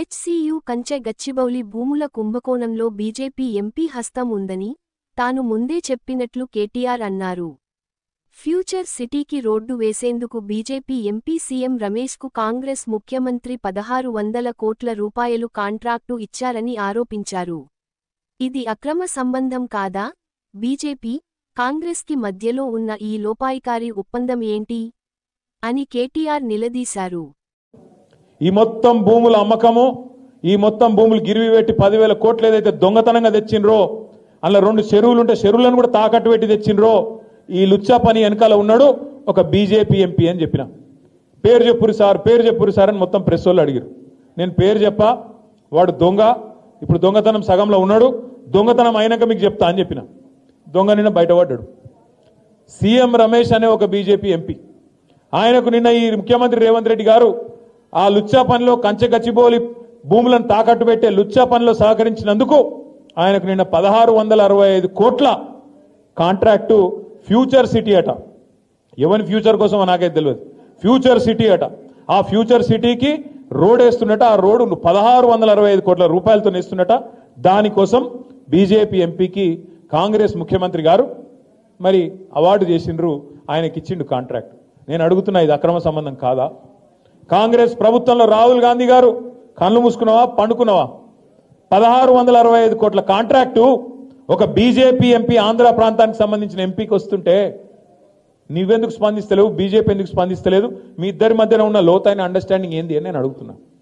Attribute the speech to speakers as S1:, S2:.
S1: HCU కంచె గచ్చిబౌలి భూముల కుంభకోణంలో బీజేపీ ఎంపీ హస్తం ఉందని తాను ముందే చెప్పినట్లు కేటీఆర్ అన్నారు. ఫ్యూచర్ సిటీకి రోడ్డు వేసేందుకు బీజేపీ ఎంపీ సీఎం రమేష్కు కాంగ్రెస్ ముఖ్యమంత్రి పదహారు వందల కోట్ల రూపాయలు కాంట్రాక్టు ఇచ్చారని ఆరోపించారు. ఇది అక్రమ సంబంధం కాదా? బీజేపీ కాంగ్రెస్కి మధ్యలో ఉన్న ఈ లోపాయికారి ఒప్పందం ఏంటి? అని కేటీఆర్ నిలదీశారు.
S2: ఈ మొత్తం భూముల అమ్మకము ఈ మొత్తం భూములు గిరివి పెట్టి పదివేల కోట్లు ఏదైతే దొంగతనంగా తెచ్చిండ్రో అందులో రెండు చెరువులు ఉంటే చెరువులను కూడా తాకట్టు పెట్టి తెచ్చిండ్రో ఈ లుచ్చా పని వెనకాల ఉన్నాడు ఒక బీజేపీ ఎంపీ అని చెప్పిన. పేరు చెప్పురు సార్ పేరు చెప్పురు సార్ అని మొత్తం ప్రెస్ వాళ్ళు అడిగారు నేను పేరు చెప్ప వాడు దొంగ ఇప్పుడు దొంగతనం సగంలో ఉన్నాడు దొంగతనం అయినాక మీకు చెప్తా అని చెప్పిన. దొంగ నిన్న బయటపడ్డాడు. సీఎం రమేష్ అనే ఒక బీజేపీ ఎంపీ. ఆయనకు నిన్న ఈ ముఖ్యమంత్రి రేవంత్ రెడ్డి గారు ఆ లుచ్చా పనిలో కంచె గచ్చిబోలి భూములను తాకట్టు పెట్టే లుచ్చా పనిలో సహకరించినందుకు ఆయనకు నిన్న పదహారు వందల అరవై ఐదు కోట్ల కాంట్రాక్టు ఫ్యూచర్ సిటీ అట. ఎవరి ఫ్యూచర్ కోసం నాకైతే తెలియదు. ఫ్యూచర్ సిటీ అట. ఆ ఫ్యూచర్ సిటీకి రోడ్ వేస్తున్నట. ఆ రోడ్డు పదహారు వందల అరవై ఐదు కోట్ల రూపాయలతో వేస్తున్నట. దానికోసం బీజేపీ ఎంపీకి కాంగ్రెస్ ముఖ్యమంత్రి గారు మరి అవార్డు చేసిండ్రు. ఆయనకి ఇచ్చిండు కాంట్రాక్ట్. నేను అడుగుతున్నా ఇది అక్రమ సంబంధం కాదా? కాంగ్రెస్ ప్రభుత్వంలో రాహుల్ గాంధీ గారు కళ్ళు మూసుకున్నావా? పండుకున్నావా? పదహారు వందల అరవై ఐదు కోట్ల కాంట్రాక్టు ఒక బీజేపీ ఎంపీ ఆంధ్ర ప్రాంతానికి సంబంధించిన ఎంపీకి వస్తుంటే నువ్వెందుకు స్పందిస్తలేవు? బీజేపీ ఎందుకు స్పందిస్తలేదు? మీ ఇద్దరి మధ్యన ఉన్న లోతైన అండర్స్టాండింగ్ ఏంది అని నేను అడుగుతున్నా.